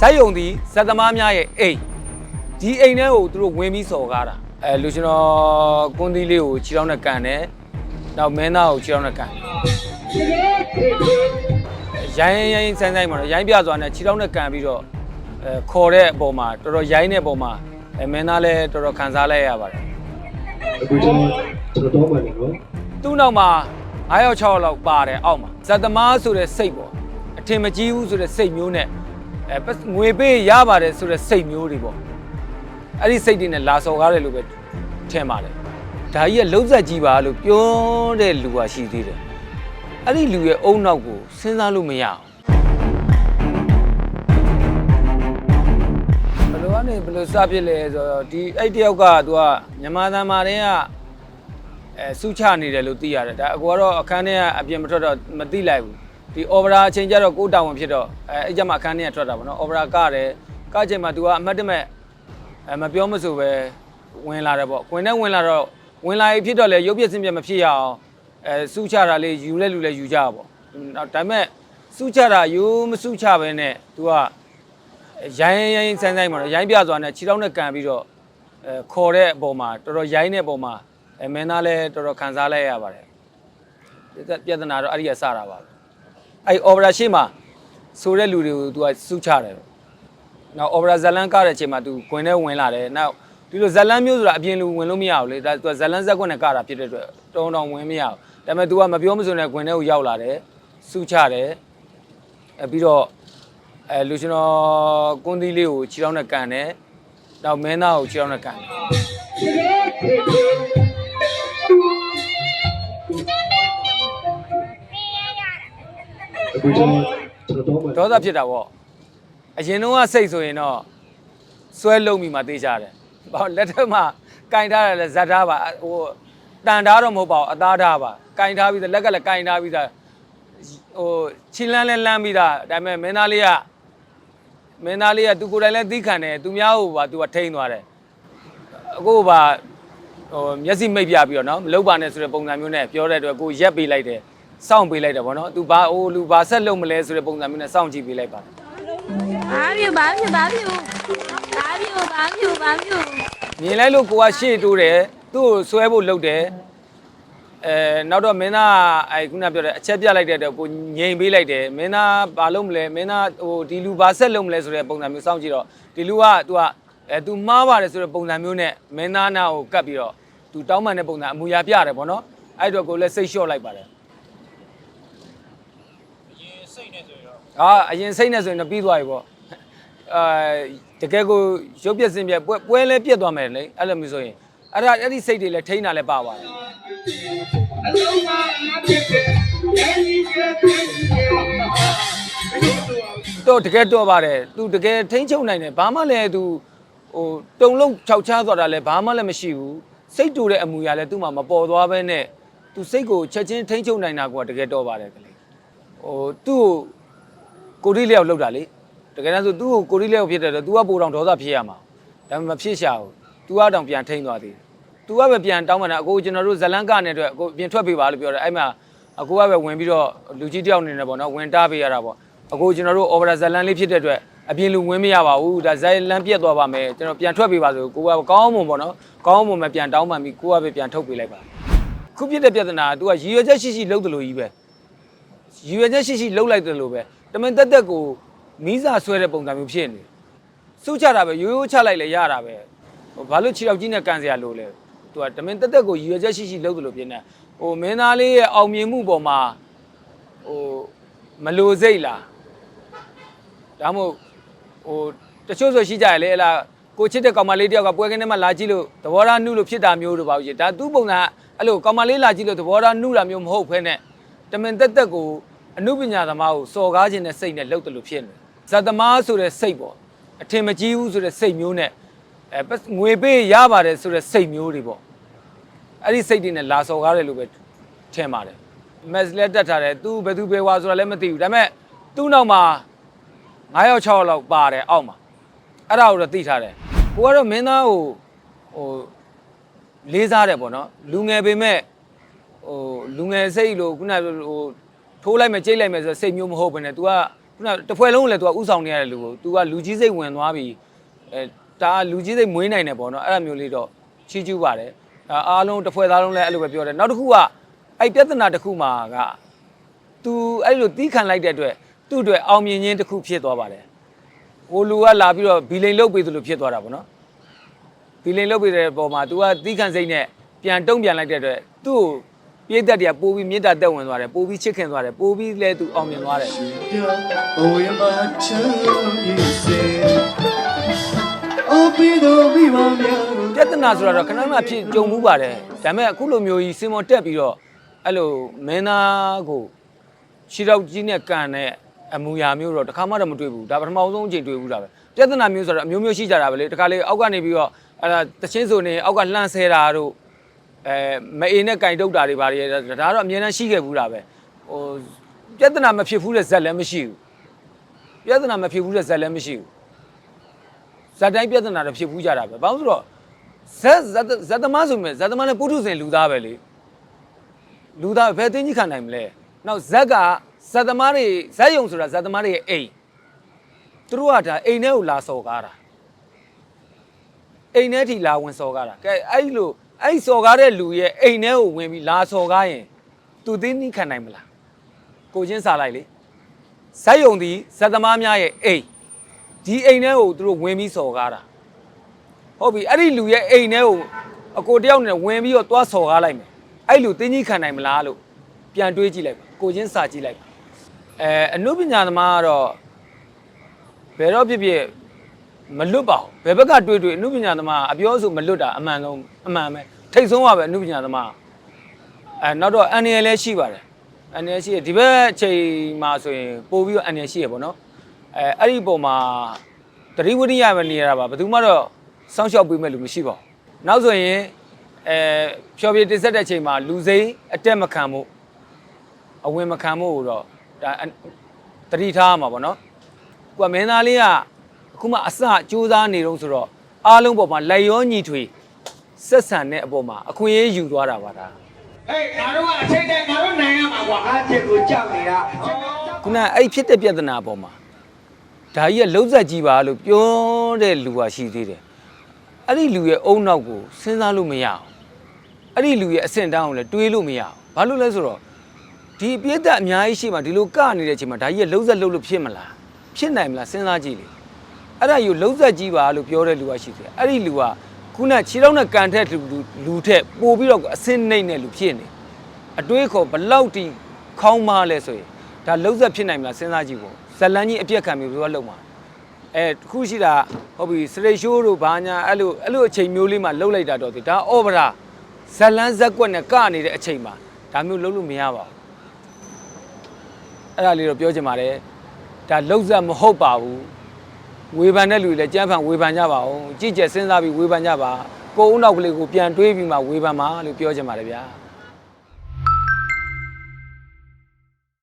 ဇက်ယုံသည်ဇက်သမားများရဲ့အိမ်ဒီအိမ်ထဲကိုသူတို့ဝင်ပြီးစော်ကားတာအဲလူကျွန်တော်ကွန်သီးလေးကိုခြေထောက်နဲ့ကန်တယ်နောက်မင်းသားကိုခြေထောက်နဲ့ကန်တယ်ရိုင်းရိုင်းဆိုင်ဆိုင်မှာတော့ရိုင်းပြစွာနဲ့ခြေထောက်နဲ့ကန်ပြီးတော့အဲခေါ်တဲ့အပေါ်မှာတော်တော်ရိုင်းတဲ့အပေါ်မှာအဲမင်းသားလည်းတော်တော်ခံစားလိုက်ရပါတယ်အခုကျွန်တော်ကျွန်တော်တော့မှနေနော်သူ့နောက်မှာ9ယောက်6ယောက်လောက်ပါတယ်အောက်မှာဇက်သမားဆိုတဲ့စိတ်ပေါ့အထင်မကြီးဘူးဆိုတဲ့စိတ်မျိုးနဲ့ အဲပတ်ငွေပေးရပါတယ်ဆိုတဲ့စိတ်မျိုးတွေပေါ့အဲ့ဒီစိတ်တွေနဲ့လာစော်ကားတယ်လို့ပဲထင်ပါတယ်ဒါကြီးကလုံးဆက်ကြီးပါလို့ပြောတဲ့လူကရှိသေးတယ်အဲ့ဒီလူရဲ့အုံနောက်ကိုစဉ်းစားလို့မရအောင်ဘယ်လိုကနေဘယ်လိုစဖြစ်လဲဆိုတော့ဒီအဲ့တယောက်ကသူကမြန်မာသံမာတဲ့ကအဲစုချနေတယ်လို့သိရတယ်ဒါအကူကတော့အခန်းထဲကအပြင်မထွက်တော့မသိလိုက်ဘူး ဒီ opera အချိန်ကျတော့ကိုယ်တာဝန်ဖြစ်တော့အဲအဲ့ကြမှာအခန်းထဲကထွက်တာပေါ့နော် opera ကတယ်ကချိန်မှာ तू ကအမှတ်တမဲ့အဲမပြောမဆိုပဲဝင်လာတယ်ပေါ့ဝင်နဲ့ဝင်လာတော့ဝင်လာရင်ဖြစ်တော့လေရုပ်ပြစ်စင်ပြမဖြစ်ရအောင်အဲစုချတာလေးယူလဲလူလဲယူကြပါပေါ့နောက်ဒါပေမဲ့စုချတာယူမစုချပဲနဲ့ तू ကရိုင်းရိုင်းဆိုင်ဆိုင်မှာတော့ရိုင်းပြစွာနဲ့ခြေထောက်နဲ့ကန်ပြီးတော့အဲခေါ်တဲ့အပေါ်မှာတော်တော်ရိုင်းတဲ့အပေါ်မှာအဲမင်းသားလည်းတော်တော်ခံစားလိုက်ရပါတယ်ပြဿနာတော့အဲ့ဒီကစတာပါပဲ အဲ့ opera ရှေ့မှာဆိုတဲ့လူတွေကို तू ကစုချတယ်နောက် opera ဇလန်းကားတဲ့အချိန်မှာ तू ခွင်ထဲဝင်လာတယ်နောက်ဒီလိုဇလန်းမျိုးဆိုတာအပြင်လူဝင်လို့မရဘူးလေဒါ तू ဇလန်းဇက်ကွက်နဲ့ကားတာဖြစ်တဲ့အတွက်တုံးတောင်ဝင်မရဘူးဒါပေမဲ့ तू ကမပြောမစွန်တဲ့ခွင်ထဲကိုရောက်လာတယ်စုချတယ်အဲပြီးတော့အဲလူကျွန်တော်ကွန်သီးလေးကိုခြေထောက်နဲ့ကန်တယ်နောက်မင်းသားကိုခြေထောက်နဲ့ကန်တယ် အခုကျွန်တော်ကျွန်တော်တော့မှဒေါသဖြစ်တာပေါ့အရင်တော့ကစိတ်ဆိုရင်တော့ဆွဲလုံးမိမှတေးကြတယ်ဘာလို့လက်ထက်မှာကင်ထားတယ်လဲဇက်ထားပါဟိုတန်ထားတော့မဟုတ်ပါဘူးအသားထားပါကင်ထားပြီးသားလက်ကလည်းကင်ထားပြီးသားဟိုချီလန်းလဲလန်းပြီးသားဒါပေမဲ့မင်းသားလေးကမင်းသားလေးကသူကိုယ်တိုင်လည်းသီးခံတယ်သူများဟိုပါသူကထိန်းသွားတယ်အခုပါဟိုမျက်စိမိတ်ပြပြီးတော့နော်မလုပ်ပါနဲ့ဆိုတဲ့ပုံစံမျိုးနဲ့ပြောတဲ့အတွက်ကိုရက်ပေးလိုက်တယ် စောင့်ပေးလိုက်တာဗောနော်သူဘာအိုးလူဘာဆက်လုပ်မလဲဆိုတဲ့ပုံစံမျိုးနဲ့စောင့်ကြည့်ပေးလိုက်ပါတယ်ဘာဖြစ်ဘာဖြစ်ဘာဖြစ်ဘာဖြစ်ဘာဖြစ်ဘာဖြစ်မြင်လိုက်လို့ကိုကရှေ့တိုးတယ်သူ့ကိုဆွဲဖို့လုပ်တယ်အဲနောက်တော့မင်းသားအဲခုနပြောတဲ့အချက်ပြလိုက်တဲ့တော့ကိုငြိမ်ပေးလိုက်တယ်မင်းသားဘာလုပ်မလဲမင်းသားဟိုဒီလူဘာဆက်လုပ်မလဲဆိုတဲ့ပုံစံမျိုးစောင့်ကြည့်တော့ဒီလူကသူကအဲသူမှားပါတယ်ဆိုတဲ့ပုံစံမျိုးနဲ့မင်းသားနာကိုကတ်ပြီးတော့သူတောင်းပန်တဲ့ပုံစံအမူအရာပြတယ်ဗောနော်အဲ့တော့ကိုလည်းစိတ်လျှော့လိုက်ပါတယ် ဟာအရင်စိတ်နဲ့ဆိုရင်တော့ပြီးသွားပြီပေါ့အဲတကယ်ကိုရုပ်ပြက်စင်ပြက်ပွဲပွဲလဲပြက်သွားမယ်လေအဲ့လိုမျိုးဆိုရင်အဲ့ဒါအဲ့ဒီစိတ်တွေလည်းထိန်းတာလည်းပါပါတယ်တော့တကယ်တော့ပါတယ်သူတကယ်ထိန်းချုပ်နိုင်တယ်ဘာမှလည်းသူဟိုတုံလုံးခြောက်ချားသွားတာလည်းဘာမှလည်းမရှိဘူးစိတ်တူတဲ့အမူအရာလည်းသူ့မှာမပေါ်သွားဘဲနဲ့သူစိတ်ကိုချက်ချင်းထိန်းချုပ်နိုင်တာကတကယ်တော့ပါတယ်ကလေး ဟိုသူ့ကို ကိုရီးလျောက်လောက်တာလေတကယ်တမ်းဆိုသူ့ကိုကိုရီးလျောက်ဖြစ်တယ်တော့ तू ကပိုတောင်ဒေါသဖြစ်ရမှာဒါပေမဲ့မဖြစ်ရှာဘူး तू ကတောင်ပြန်ထိန်သွားသေးတယ် तू ကပဲပြန်တောင်းပန်တာအကိုကျွန်တော်တို့ဇလန်းကနေအတွက်အကိုပြင်ထွက်ပေးပါလို့ပြောတယ်အဲ့မှာအကိုကပဲဝင်ပြီးတော့လူကြီးတယောက်နေနေပေါ့နော်ဝင်တားပေးရတာပေါ့အကိုကျွန်တော်တို့ over ဇလန်းလေးဖြစ်တဲ့အတွက်အပြင်လူဝင်မရပါဘူးဒါဇလန်းပြက်သွားပါမယ်ကျွန်တော်ပြန်ထွက်ပေးပါဆိုကိုကကောင်းမွန်ပေါ့နော်ကောင်းမွန်မပြန်တောင်းပန်ပြီးကိုကပဲပြန်ထုတ်ပေးလိုက်ပါခုဖြစ်တဲ့ပြဿနာက तू ကရည်ရွယ်ချက်ရှိရှိလုပ်တယ်လို့ကြီးပဲ ရည်ရွယ်ချက်ရှိရှိလှုပ်လိုက်တယ်လို့ပဲတမင်တက်တက်ကိုမီးစာဆွဲတဲ့ပုံစံမျိုးဖြစ်နေစုချတာပဲရိုးရိုးချလိုက်လေရတာပဲဟိုဘာလို့ခြေတော့ကြီးနဲ့ကန်စရာလို့လဲသူကတမင်တက်တက်ကိုရည်ရွယ်ချက်ရှိရှိလှုပ်တယ်လို့ဖြစ်နေဟိုမင်းသားလေးရဲ့အောင်မြင်မှုပေါ်မှာဟိုမလိုစိတ်လားဒါမှမဟုတ်ဟိုတချို့ဆိုရှိကြရလေအဲ့လားကိုချစ်တဲ့ကောင်မလေးတယောက်ကပွဲကင်းထဲမှာလာကြည့်လို့သဘောထားနှုလို့ဖြစ်တာမျိုးတို့ပါဘူးဒါသူ့ပုံစံကအဲ့လိုကောင်မလေးလာကြည့်လို့သဘောထားနှုတာမျိုးမဟုတ်ဖ ೇನೆ တမင်တက်တက်ကို အမှုပညာသမားကိုစော်ကားခြင်းနဲ့စိတ်နဲ့လှုပ်တယ်လို့ဖြစ်နေဇတ်သမားဆိုတဲ့စိတ်ပေါ့အထင်မကြီးဘူးဆိုတဲ့စိတ်မျိုးနဲ့အဲပတ်ငွေပေးရပါတယ်ဆိုတဲ့စိတ်မျိုးတွေပေါ့အဲ့ဒီစိတ်တွေနဲ့လာစော်ကားတယ်လို့ပဲထင်ပါတယ်မက်လက်တက်ထားတယ်သူဘယ်သူဘယ်ဝါဆိုတာလည်းမသိဘူးဒါပေမဲ့သူ့နောက်မှာ9ယောက်6ယောက်လောက်ပါတယ်အောက်မှာအဲ့ဒါကိုတော့သိထားတယ်ကိုကတော့မင်းသားကိုဟိုလေးစားတယ်ပေါ့နော်လူငယ်ပေမဲ့ဟိုလူငယ်စိတ်လို့ခုနကဟို ထိုးလိုက်မယ်ကြိတ်လိုက်မယ်ဆိုစိတ်မျိုးမဟုတ်ဘဲနဲ့ तू က ခုနတစ်ဖွဲ့လုံးကိုလည်း तू ကဥဆောင်နေရတဲ့လူကို तू ကလူကြီးစိတ်ဝင်သွားပြီအဲဒါကလူကြီးစိတ်မွေးနိုင်တယ်ပေါ့နော်အဲ့ဒါမျိုးလေးတော့ချီးကျူးပါတယ်ဒါအားလုံးတစ်ဖွဲ့သားလုံးလည်းအဲ့လိုပဲပြောတယ်နောက်တစ်ခုကအဲ့ပြဿနာတစ်ခုမှာက तू အဲ့လိုတီးခံလိုက်တဲ့အတွက်သူ့အတွက်အောင်မြင်ခြင်းတစ်ခုဖြစ်သွားပါတယ်ဟိုလူကလာပြီးတော့ဘီလိန်လုတ်ပေးသလိုဖြစ်သွားတာပေါ့နော် ဘီလိန်လုတ်ပေးတဲ့ပုံမှာ तू ကတီးခံစိတ်နဲ့ပြန်တုံ့ပြန်လိုက်တဲ့အတွက်သူ့ကို ပြေးသက်တွေကပိုးပြီးမေတ္တာတက်ဝင်သွားတယ်ပိုးပြီးချစ်ခင်သွားတယ်ပိုးပြီးလဲ तू အောင်မြင်သွားတယ်ဘဝမှာချမ်းမြေစေအပိတော်မိမများပြဿနာဆိုတာတော့ခဏခဏဖြစ်ကြုံမှုပါတယ်ဒါပေမဲ့အခုလိုမျိုးကြီးစင်မော်တက်ပြီးတော့အဲ့လိုမင်းသားကိုခြေတော့ကြီးနဲ့ကန်တဲ့အမူအရာမျိုးတော့တစ်ခါမှတော့မတွေ့ဘူးဒါပထမဆုံးအချိန်တွေ့ဘူးဒါပဲပြဿနာမျိုးဆိုတော့အမျိုးမျိုးရှိကြတာပဲလေတခါလေအောက်ကနေပြီးတော့အဲ့ဒါတချင်းဆိုနေအောက်ကလှန့်ဆဲတာတို့ အဲမအေးနဲ့ကင်တုတ်တာတွေဘာတွေဒါတော့အမြဲတမ်းရှိခဲ့ဘူးတာပဲဟိုပြဿနာမဖြစ်ဘူးတဲ့ဇက်လည်းမရှိဘူးပြဿနာမဖြစ်ဘူးတဲ့ဇက်လည်းမရှိဘူးဇက်တိုင်းပြဿနာတော့ဖြစ်ဘူးကြတာပဲဘာလို့ဆိုတော့ဇက်ဇက်ဇက်သမားဆိုမြဲဇက်သမားလည်းပုထုဇဉ်လူသားပဲလေလူသားဘယ်သိင်းကြီးခံနိုင်မလဲနောက်ဇက်ကဇက်သမားတွေဇက်ယုံဆိုတာဇက်သမားတွေရဲ့အိမ်သူတို့ကဒါအိမ်ထဲကိုလာစော်ကားတာအိမ်ထဲထိလာဝင်စော်ကားတာကဲအဲ့လို အဲ့စော်ကားတဲ့လူရဲ့အိမ်ထဲကိုဝင်ပြီးလာစော်ကားရင်သူသိင်းကြီးခံနိုင်မလားကိုချင်းစားလိုက်လေဇက်ယုံဒီဇက်သမားများရဲ့အိမ်ဒီအိမ်ထဲကိုသူတို့ဝင်ပြီးစော်ကားတာဟုတ်ပြီအဲ့ဒီလူရဲ့အိမ်ထဲကိုအကိုတယောက်နဲ့ဝင်ပြီးတော့သွားဆော်ကားလိုက်မယ်အဲ့လူတင်းကြီးခံနိုင်မလားလို့ပြန်တွေးကြည့်လိုက်ပါကိုချင်းစာကြည့်လိုက်ပါအဲအနုပညာသမားကတော့ဘယ်တော့ဖြစ်ဖြစ် မလွတ်ပါဘူးဘယ်ဘက်ကတွေးတွေးအနုပညာသမားအပြောဆိုမလွတ်တာအမှန်ဆုံးအမှန်ပဲထိတ်ဆုံးပါပဲအနုပညာသမားအဲနောက်တော့အန်ရယ်လည်းရှိပါတယ်အန်ရယ်ရှိရဒီဘက်အချိန်မှာဆိုရင်ပို့ပြီးတော့အန်ရယ်ရှိရပေါ့နော်အဲအဲ့ဒီပုံမှာတတိဝရိယပဲနေရတာပါဘယ်သူမှတော့စောင့်ရှောက်ပေးမဲ့လူမရှိပါဘူးနောက်ဆိုရင်အဲဖြော်ပြတင်ဆက်တဲ့အချိန်မှာလူစိမ်းအတက်မခံမှုအဝင်မခံမှုကိုတော့ဒါအတတိထားရမှာပေါ့နော်ကိုကမင်းသားလေးက အခုမှအစစူးစမ်းနေတော့ဆိုတော့အားလုံးပေါ်မှာလက်ရောညီထွေဆက်ဆံတဲ့အပေါ်မှာအခွင့်အရေးယူသွားတာပါဒါဟေးငါတို့ကအချိန်တိုင်းငါတို့နိုင်ရမှာကွာအချက်ကိုကြောက်နေတာခုနအဲ့ဖြစ်တဲ့ပြဿနာအပေါ်မှာဒါကြီးကလုံးဆက်ကြီးပါလို့ပြောတဲ့လူကရှိသေးတယ်အဲ့ဒီလူရဲ့အုံနောက်ကိုစဉ်းစားလို့မရအောင်အဲ့ဒီလူရဲ့အဆင့်တန်းကိုလည်းတွေးလို့မရအောင်ဘာလို့လဲဆိုတော့ဒီအပြည့်တက်အများကြီးရှိမှဒီလိုကနေတဲ့အချိန်မှာဒါကြီးကလုံးဆက်လုံးလို့ဖြစ်မလားဖြစ်နိုင်မလားစဉ်းစားကြည့်လေ အဲ့ဒါယူလုံးဆက်ကြီးပါလို့ပြောတဲ့လူကရှိသေးတယ်အဲ့ဒီလူကခုနခြေထောက်နဲ့ကန်ထက်လူလူထက်ပို့ပြီးတော့အဆင့်နှိမ့်တဲ့လူဖြစ်နေအတွေးခေါ်ဘလောက်တိခေါင်းမားလဲဆိုရင်ဒါလုံးဆက်ဖြစ်နိုင်မလားစဉ်းစားကြည့်ပေါ့ဇလန်းကြီးအပြက်ခံပြီးဘယ်လိုလုပ်မှာအဲတခုရှိတာဟုတ်ပြီစရိတ်ရှိုးတို့ဘာညာအဲ့လိုအဲ့လိုအချိန်မျိုးလေးမှာလှုပ်လိုက်တာတော့ဒီဒါအော်ဗရာဇလန်းဇက်ကွက်နဲ့ကနေတဲ့အချိန်မှာဒါမျိုးလှုပ်လို့မရပါဘူးအဲ့ဒါလေးတော့ပြောချင်ပါတယ်ဒါလုံးဆက်မဟုတ်ပါဘူး ဝေဖန်တဲ့လူတွေလည်းကြမ်းဖန်ဝေဖန်ကြပါဦးကြည့်ကြစဉ်းစားပြီးဝေဖန်ကြပါကိုယ်အုံနောက်ကလေးကိုပြန်တွေးပြီးမှဝေဖန်ပါလို့ပြောချင်ပါတယ်ဗျာ